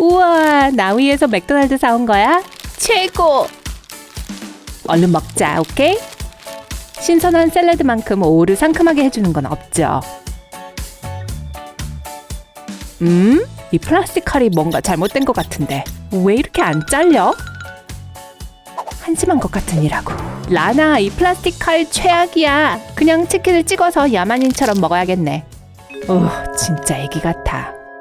우와, 나 위에서 맥도날드 사온 거야? 최고! 얼른 먹자, 오케이? 신선한 샐러드만큼 오를 상큼하게 해주는 건 없죠. 음? 이 플라스틱 칼이 뭔가 잘못된 것 같은데 왜 이렇게 안 잘려? 한심한 것 같으니라고. 라나, 이 플라스틱 칼 최악이야. 그냥 치킨을 찍어서 야만인처럼 먹어야겠네. 어, 진짜 애기 같아.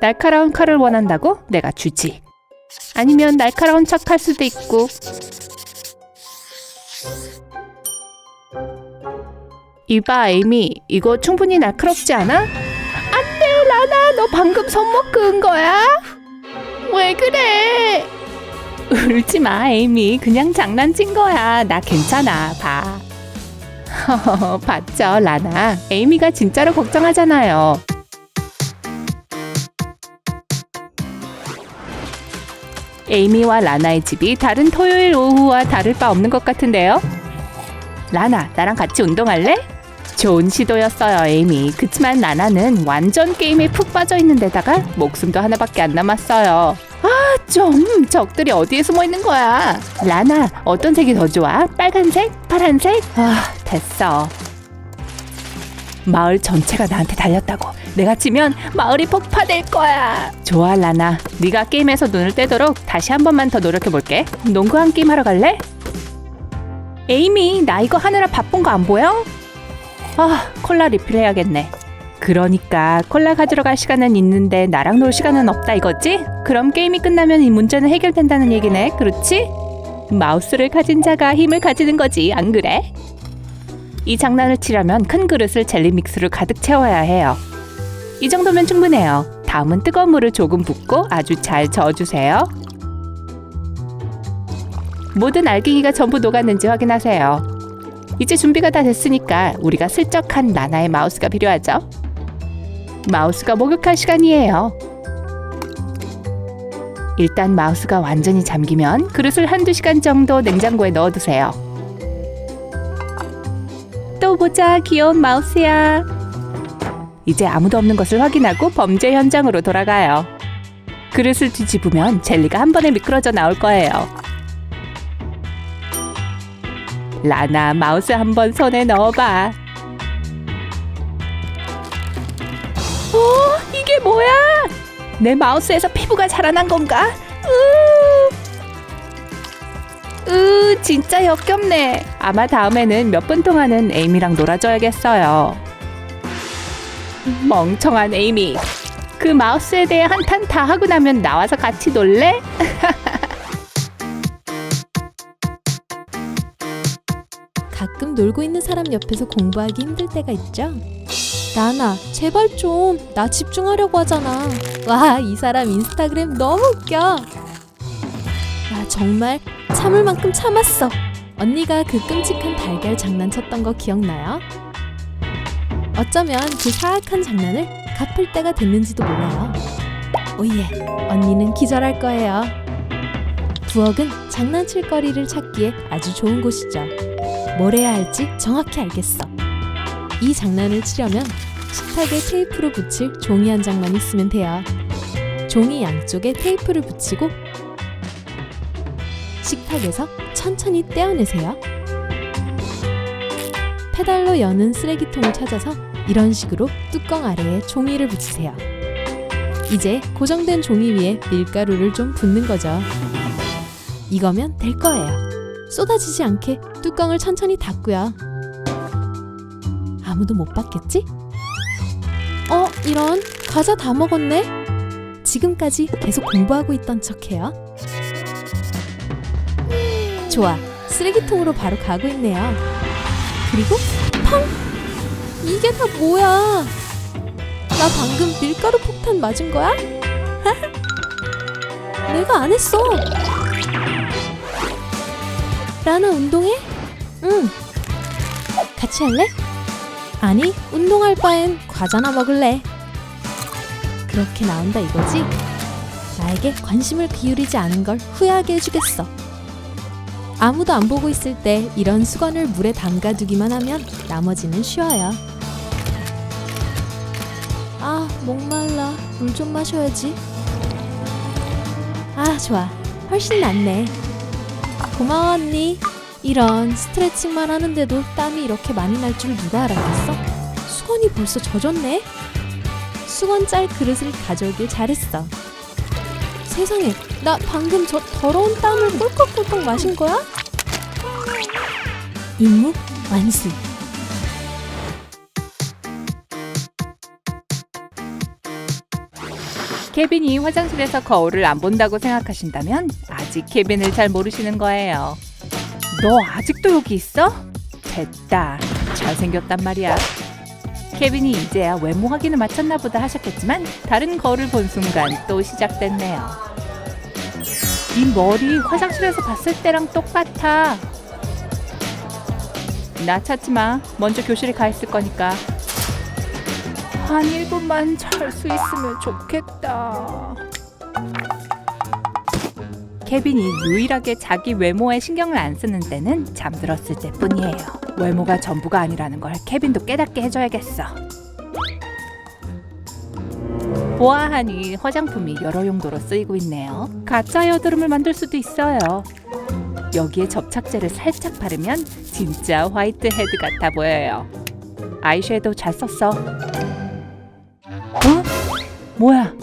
날카로운 칼을 원한다고? 내가 주지. 아니면 날카로운 척 할 수도 있고. 이봐, 에이미. 이거 충분히 날카롭지 않아? 안 돼, 라나. 너 방금 손목 그은 거야? 왜 그래? 울지 마, 에이미. 그냥 장난친 거야. 나 괜찮아. 봐. 봤죠, 라나. 에이미가 진짜로 걱정하잖아요. 에이미와 라나의 집이 다른 토요일 오후와 다를 바 없는 것 같은데요? 라나, 나랑 같이 운동할래? 좋은 시도였어요, 에이미. 그치만 라나는 완전 게임에 푹 빠져 있는 데다가 목숨도 하나밖에 안 남았어요. 아, 좀 적들이 어디에 숨어 있는 거야? 라나, 어떤 색이 더 좋아? 빨간색? 파란색? 아, 됐어. 마을 전체가 나한테 달렸다고. 내가 지면 마을이 폭파될 거야. 좋아, 라나. 네가 게임에서 눈을 떼도록 다시 한 번만 더 노력해 볼게. 농구 한 게임 하러 갈래? 에이미, 나 이거 하느라 바쁜 거 안 보여? 아, 콜라 리필해야겠네. 그러니까 콜라 가지러 갈 시간은 있는데 나랑 놀 시간은 없다 이거지? 그럼 게임이 끝나면 이 문제는 해결된다는 얘기네. 그렇지? 마우스를 가진 자가 힘을 가지는 거지, 안 그래? 이 장난을 치려면 큰 그릇을 젤리 믹스로 가득 채워야 해요. 이 정도면 충분해요. 다음은 뜨거운 물을 조금 붓고 아주 잘 저어주세요. 모든 알갱이가 전부 녹았는지 확인하세요. 이제 준비가 다 됐으니까 우리가 슬쩍 한 나나의 마우스가 필요하죠. 마우스가 목욕할 시간이에요. 일단 마우스가 완전히 잠기면 그릇을 한두 시간 정도 냉장고에 넣어두세요. 또 보자, 귀여운 마우스야. 이제 아무도 없는 것을 확인하고 범죄 현장으로 돌아가요. 그릇을 뒤집으면 젤리가 한 번에 미끄러져 나올 거예요. 라나 마우스 한 번 손에 넣어봐. 어, 이게 뭐야? 내 마우스에서 피부가 자라난 건가? 으, 으, 진짜 역겹네. 아마 다음에는 몇 분 동안은 에이미랑 놀아줘야겠어요. 멍청한 에이미. 그 마우스에 대해 한탄 다 하고 나면 나와서 같이 놀래? 가끔 놀고 있는 사람 옆에서 공부하기 힘들 때가 있죠. 나나, 제발 좀. 나 집중하려고 하잖아. 와, 이 사람 인스타그램 너무 웃겨. 나 정말 참을 만큼 참았어. 언니가 그 끔찍한 달걀 장난쳤던 거 기억나요? 어쩌면 그 사악한 장난을 갚을 때가 됐는지도 몰라요. 오예, 언니는 기절할 거예요. 부엌은 장난칠 거리를 찾기에 아주 좋은 곳이죠. 뭘 해야 할지 정확히 알겠어. 이 장난을 치려면 식탁에 테이프로 붙일 종이 한 장만 있으면 돼요. 종이 양쪽에 테이프를 붙이고 식탁에서 천천히 떼어내세요. 페달로 여는 쓰레기통을 찾아서 이런 식으로 뚜껑 아래에 종이를 붙이세요. 이제 고정된 종이 위에 밀가루를 좀 붓는 거죠. 이거면 될 거예요. 쏟아지지 않게 뚜껑을 천천히 닫고요. 아무도 못 봤겠지? 어, 이런 과자 다 먹었네. 지금까지 계속 공부하고 있던 척해요. 좋아, 쓰레기통으로 바로 가고 있네요. 그리고 펑! 이게 다 뭐야? 나 방금 밀가루 폭탄 맞은 거야? 내가 안 했어. 라나 운동해? 응. 같이 할래? 아니, 운동할 바엔 과자나 먹을래. 그렇게 나온다 이거지? 나에게 관심을 기울이지 않은 걸 후회하게 해주겠어. 아무도 안 보고 있을 때 이런 수건을 물에 담가두기만 하면 나머지는 쉬워요. 아, 목말라. 물 좀 마셔야지. 아, 좋아. 훨씬 낫네. 고마워, 언니. 이런 스트레칭만 하는데도 땀이 이렇게 많이 날 줄 누가 알았겠어? 수건이 벌써 젖었네? 수건 짤 그릇을 가져오길 잘했어. 세상에, 나 방금 저 더러운 땀을 꿀꺽꿀꺽 마신 거야? 임무 완수. 케빈이 화장실에서 거울을 안 본다고 생각하신다면 아직 케빈을 잘 모르시는 거예요. 너 아직도 여기 있어? 됐다. 잘생겼단 말이야. 케빈이 이제야 외모 확인을 마쳤나 보다 하셨겠지만 다른 거울을 본 순간 또 시작됐네요. 이 머리 화장실에서 봤을 때랑 똑같아. 나 찾지 마. 먼저 교실에 가 있을 거니까. 한 1분만 잘 수 있으면 좋겠다. 케빈이 유일하게 자기 외모에 신경을 안 쓰는 때는 잠들었을 때뿐이에요. 외모가 전부가 아니라는 걸 케빈도 깨닫게 해줘야겠어. 보아하니 화장품이 여러 용도로 쓰이고 있네요. 가짜 여드름을 만들 수도 있어요. 여기에 접착제를 살짝 바르면 진짜 화이트 헤드 같아 보여요. 아이섀도우 잘 썼어. 어? 뭐야?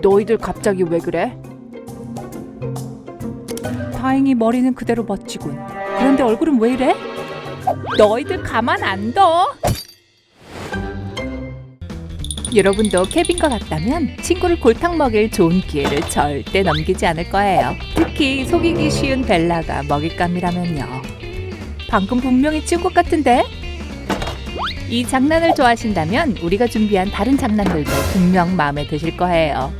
너희들 갑자기 왜 그래? 다행히 머리는 그대로 멋지군. 그런데 얼굴은 왜 이래? 너희들 가만 안 둬. 여러분도 케빈과 같다면 친구를 골탕 먹일 좋은 기회를 절대 넘기지 않을 거예요. 특히 속이기 쉬운 벨라가 먹잇감이라면요. 방금 분명히 친구 같은데? 이 장난을 좋아하신다면 우리가 준비한 다른 장난들도 분명 마음에 드실 거예요.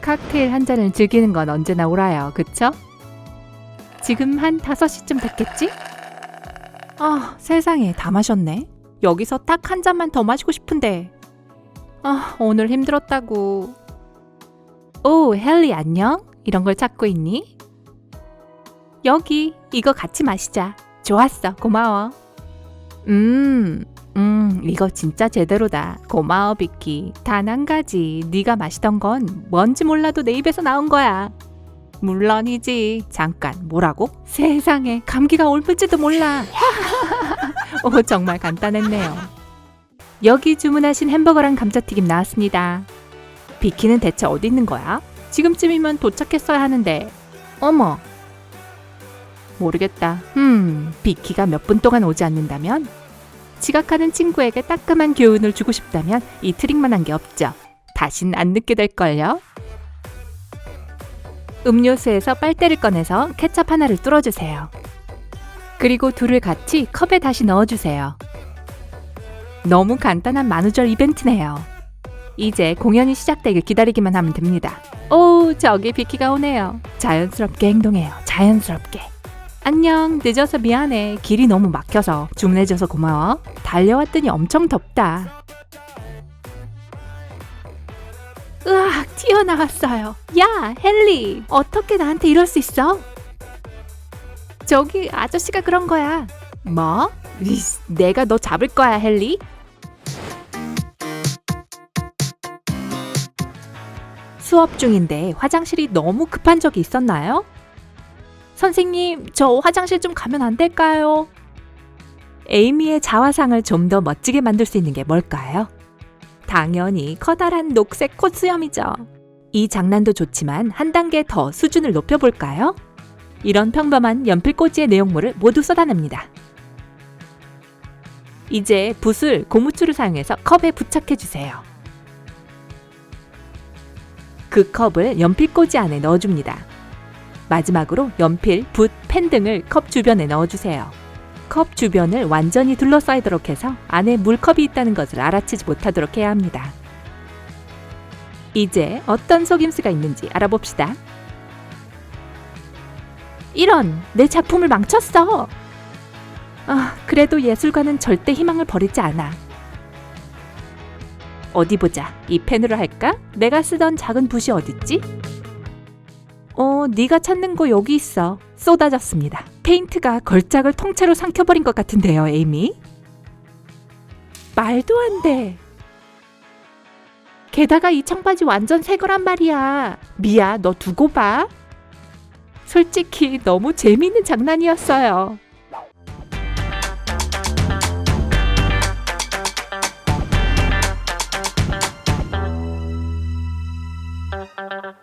칵테일 한 잔을 즐기는 건 언제나 옳아요. 그쵸? 지금 한 5시쯤 됐겠지? 아, 세상에 다 마셨네. 여기서 딱 한 잔만 더 마시고 싶은데. 아, 오늘 힘들었다고. 오, 헨리 안녕? 이런 걸 찾고 있니? 여기 이거 같이 마시자. 좋았어. 고마워. 음. 음, 이거 진짜 제대로다. 고마워, 비키. 단 한 가지. 네가 마시던 건 뭔지 몰라도 내 입에서 나온 거야. 물론이지. 잠깐, 뭐라고? 세상에, 감기가 옮을지도 몰라. 오, 정말 간단했네요. 여기 주문하신 햄버거랑 감자튀김 나왔습니다. 비키는 대체 어디 있는 거야? 지금쯤이면 도착했어야 하는데. 어머. 모르겠다. 음, 비키가 몇 분 동안 오지 않는다면? 지각하는 친구에게 따끔한 교훈을 주고 싶다면 이 트릭만 한 게 없죠. 다신 안 늦게 될걸요. 음료수에서 빨대를 꺼내서 케첩 하나를 뚫어주세요. 그리고 둘을 같이 컵에 다시 넣어주세요. 너무 간단한 만우절 이벤트네요. 이제 공연이 시작되길 기다리기만 하면 됩니다. 오, 저기 비키가 오네요. 자연스럽게 행동해요. 자연스럽게. 안녕, 늦어서 미안해. 길이 너무 막혀서 주문해줘서 고마워. 달려왔더니 엄청 덥다. 으악, 튀어나왔어요. 야, 헨리, 어떻게 나한테 이럴 수 있어? 저기 아저씨가 그런 거야. 뭐? 이씨, 내가 너 잡을 거야, 헨리? 수업 중인데 화장실이 너무 급한 적이 있었나요? 선생님, 저 화장실 좀 가면 안 될까요? 에이미의 자화상을 좀 더 멋지게 만들 수 있는 게 뭘까요? 당연히 커다란 녹색 콧수염이죠. 이 장난도 좋지만 한 단계 더 수준을 높여볼까요? 이런 평범한 연필꽂이의 내용물을 모두 쏟아냅니다. 이제 붓을 고무줄을 사용해서 컵에 부착해 주세요. 그 컵을 연필꽂이 안에 넣어줍니다. 마지막으로 연필, 붓, 펜 등을 컵 주변에 넣어주세요. 컵 주변을 완전히 둘러싸이도록 해서 안에 물컵이 있다는 것을 알아채지 못하도록 해야 합니다. 이제 어떤 속임수가 있는지 알아봅시다. 이런, 내 작품을 망쳤어! 아, 그래도 예술가는 절대 희망을 버리지 않아. 어디 보자. 이 펜으로 할까? 내가 쓰던 작은 붓이 어딨지? 어, 네가 찾는 거 여기 있어. 쏟아졌습니다. 페인트가 걸작을 통째로 삼켜버린 것 같은데요, 에이미. 말도 안 돼. 게다가 이 청바지 완전 새 거란 말이야. 미야, 너 두고 봐. 솔직히 너무 재미있는 장난이었어요. 아.